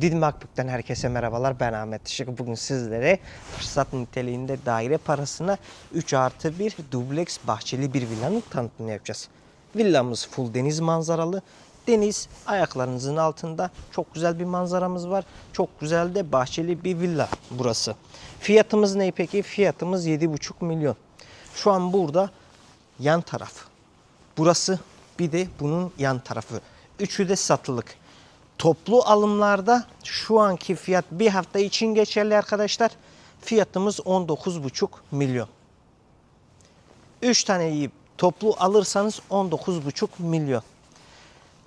Didim Akbük'ten herkese merhabalar. Ben Ahmet Işık. Bugün sizlere fırsat niteliğinde daire parasına 3 artı 1 dubleks bahçeli bir villanın tanıtımını yapacağız. Villamız full deniz manzaralı. Deniz ayaklarınızın altında çok güzel bir manzaramız var. Çok güzel de bahçeli bir villa burası. Fiyatımız ne peki? Fiyatımız 7,5 milyon. Şu an burada yan taraf. Burası bir de bunun yan tarafı. Üçü de satılık. Toplu alımlarda şu anki fiyat bir hafta için geçerli arkadaşlar. Fiyatımız 19,5 milyon. 3 taneyi toplu alırsanız 19,5 milyon.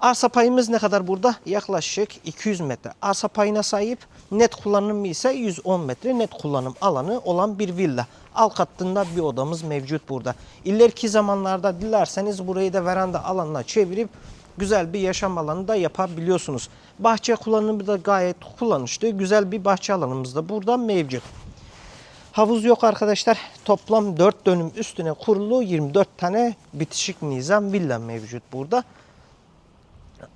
Arsa payımız ne kadar burada? Yaklaşık 200 metre. Arsa payına sahip net kullanım ise 110 metre net kullanım alanı olan bir villa. Alt katında bir odamız mevcut burada. İleriki zamanlarda dilerseniz burayı da veranda alanına çevirip güzel bir yaşam alanı da yapabiliyorsunuz. Bahçe kullanımı da gayet kullanışlı. Güzel bir bahçe alanımız da burada mevcut. Havuz yok arkadaşlar. Toplam 4 dönüm üstüne kurulu 24 tane bitişik nizam villa mevcut burada.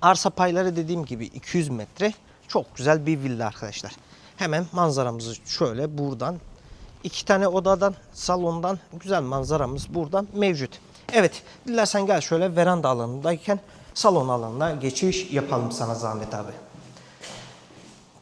Arsa payları dediğim gibi 200 metre. Çok güzel bir villa arkadaşlar. Hemen manzaramızı şöyle buradan iki tane odadan, salondan güzel manzaramız buradan mevcut. Evet, dilersen gel şöyle veranda alanındayken salon alanına geçiş yapalım sana zahmet abi.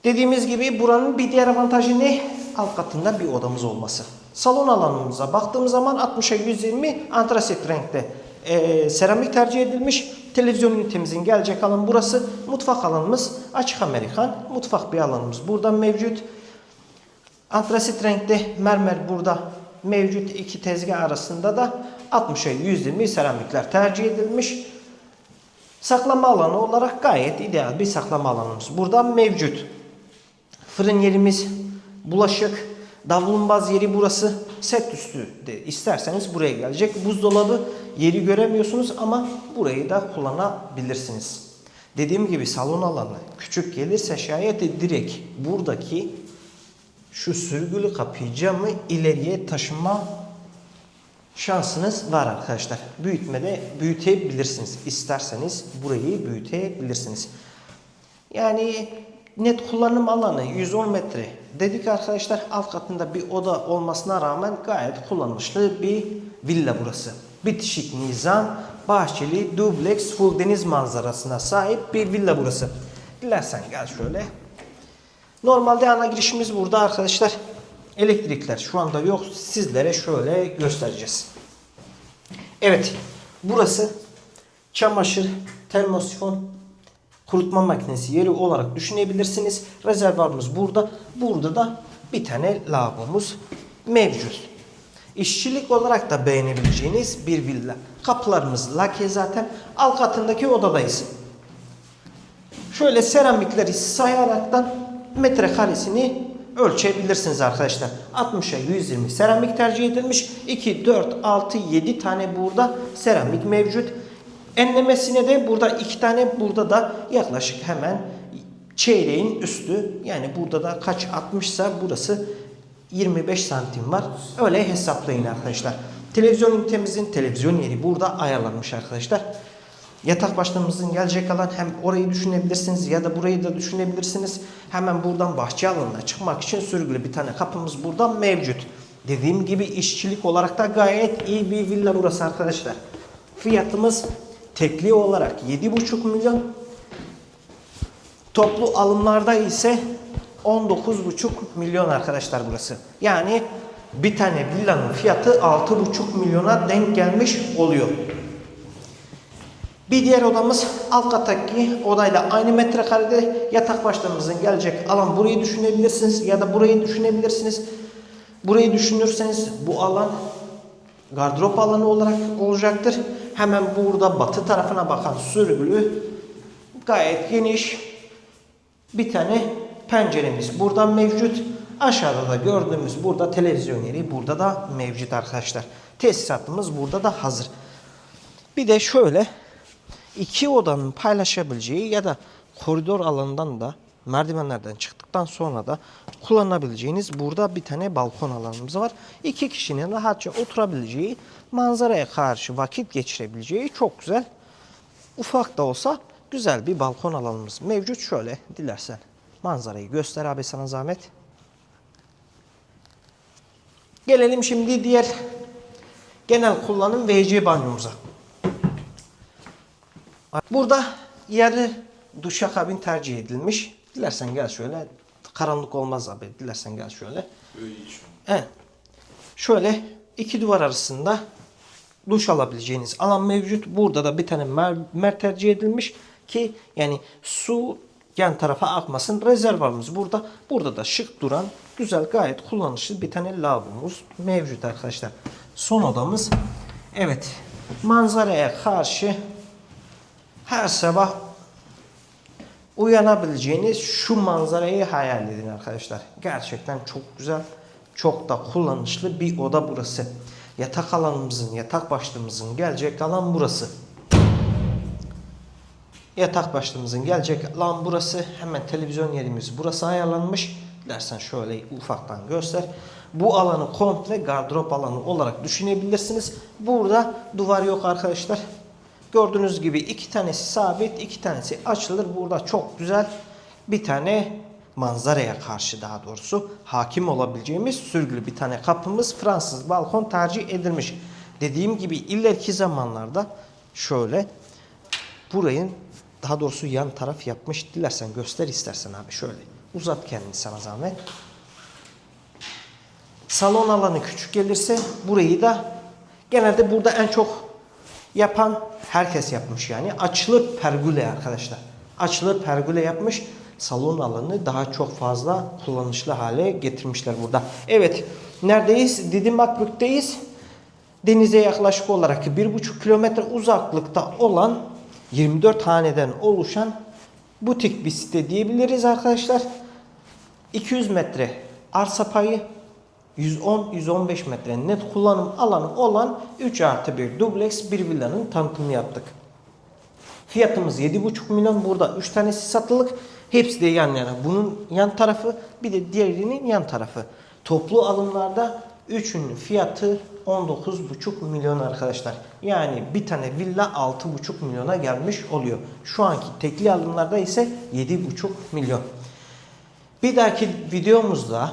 Dediğimiz gibi buranın bir diğer avantajı ne? Alt katında bir odamız olması. Salon alanımıza baktığımız zaman 60'a 120 antrasit renkte e, seramik tercih edilmiş. Televizyon ünitemizin gelecek alan burası. Mutfak alanımız açık Amerikan. Mutfak bir alanımız burada mevcut. Antrasit renkte mermer burada mevcut. iki tezgah arasında da 60'a 120 seramikler tercih edilmiş. Saklama alanı olarak gayet ideal bir saklama alanımız burada mevcut. Fırın yerimiz, bulaşık, davlumbaz yeri burası. Set üstü de isterseniz buraya gelecek. Buzdolabı yeri göremiyorsunuz ama burayı da kullanabilirsiniz. Dediğim gibi salon alanı küçük gelirse şayet direkt buradaki şu sürgülü kapıyı camı ileriye taşıma şansınız var arkadaşlar. Büyütmede büyütebilirsiniz. İsterseniz burayı büyütebilirsiniz. Yani net kullanım alanı 110 metre dedik arkadaşlar. Alt katında bir oda olmasına rağmen gayet kullanışlı bir villa burası. Bitişik nizam, bahçeli, dubleks, full deniz manzarasına sahip bir villa burası. Dilersen gel şöyle. Normalde ana girişimiz burada arkadaşlar. Elektrikler şu anda yok. Sizlere şöyle göstereceğiz. Evet. Burası çamaşır, termosifon, kurutma makinesi yeri olarak düşünebilirsiniz. Rezervuarımız burada. Burada da bir tane lavabomuz mevcut. İşçilik olarak da beğenebileceğiniz bir villa. Kapılarımız lake zaten. Alt katındaki odadayız. Şöyle seramikleri sayaraktan metrekaresini ölçebilirsiniz arkadaşlar. 60'a 120 seramik tercih edilmiş. 2, 4, 6, 7 tane burada seramik mevcut. Enlemesine de burada iki tane burada da yaklaşık hemen çeyreğin üstü. Yani burada da kaç 60 burası 25 santim var. Öyle hesaplayın arkadaşlar. Televizyon ünitemizin televizyon yeri burada ayarlanmış arkadaşlar. Yatak başlığımızın gelecek alan hem orayı düşünebilirsiniz ya da burayı da düşünebilirsiniz. Hemen buradan bahçe alanına çıkmak için sürgülü bir tane kapımız burada mevcut. Dediğim gibi işçilik olarak da gayet iyi bir villa burası arkadaşlar. Fiyatımız tekli olarak 7,5 milyon. Toplu alımlarda ise 19,5 milyon arkadaşlar burası. Yani bir tane villanın fiyatı 6,5 milyona denk gelmiş oluyor. Bir diğer odamız alt kattaki odayla aynı metrekarede yatak başlarımızın gelecek alan burayı düşünebilirsiniz ya da burayı düşünebilirsiniz. Burayı düşünürseniz bu alan gardırop alanı olarak olacaktır. Hemen burada batı tarafına bakan sürgülü gayet geniş bir tane penceremiz buradan mevcut. Aşağıda da gördüğümüz burada televizyon yeri burada da mevcut arkadaşlar. Tesisatımız burada da hazır. Bir de şöyle iki odanın paylaşabileceği ya da koridor alanından da merdivenlerden çıktıktan sonra da kullanabileceğiniz burada bir tane balkon alanımız var. İki kişinin rahatça oturabileceği, manzaraya karşı vakit geçirebileceği çok güzel, ufak da olsa güzel bir balkon alanımız mevcut. Şöyle dilersen manzarayı göster abi sana zahmet. Gelelim şimdi diğer genel kullanım WC banyomuza. Burada yarı duşakabin tercih edilmiş. Dilersen gel şöyle. Karanlık olmaz abi. Dilersen gel şöyle. Böyle iyi şu an. Evet. Şöyle iki duvar arasında duş alabileceğiniz alan mevcut. Burada da bir tane mer, mer tercih edilmiş ki yani su yan tarafa akmasın. Rezervuarımız burada. Burada da şık duran güzel gayet kullanışlı bir tane lavabomuz mevcut arkadaşlar. Son odamız evet manzaraya karşı her sabah uyanabileceğiniz şu manzarayı hayal edin arkadaşlar. Gerçekten çok güzel, çok da kullanışlı bir oda burası. Yatak alanımızın, yatak başlığımızın gelecek alan burası. Yatak başlığımızın gelecek alan burası. Hemen televizyon yerimiz burası ayarlanmış. Dersen şöyle ufaktan göster. Bu alanı komple gardırop alanı olarak düşünebilirsiniz. Burada duvar yok arkadaşlar. Gördüğünüz gibi iki tanesi sabit, iki tanesi açılır. Burada çok güzel bir tane manzaraya karşı daha doğrusu hakim olabileceğimiz sürgülü bir tane kapımız Fransız balkon tercih edilmiş. Dediğim gibi ileriki zamanlarda şöyle burayın daha doğrusu yan taraf yapmış. Dilersen göster istersen abi şöyle. Uzat kendini sana zahmet. Salon alanı küçük gelirse burayı da genelde burada en çok yapan herkes yapmış yani. Açılı pergüle arkadaşlar. Açılı pergüle yapmış. Salon alanı daha çok fazla kullanışlı hale getirmişler burada. Evet. Neredeyiz? Didim Akbük'teyiz. Denize yaklaşık olarak 1,5 kilometre uzaklıkta olan 24 haneden oluşan butik bir site diyebiliriz arkadaşlar. 200 metre arsa payı 110-115 metre net kullanım alanı olan 3 artı 1 dubleks bir villanın tanıtımını yaptık. Fiyatımız 7,5 milyon. Burada 3 tanesi satılık. Hepsi de yan yana. Bunun yan tarafı bir de diğerinin yan tarafı. Toplu alımlarda üçünün fiyatı 19,5 milyon arkadaşlar. Yani bir tane villa 6,5 milyona gelmiş oluyor. Şu anki tekli alımlarda ise 7,5 milyon. Bir dahaki videomuzda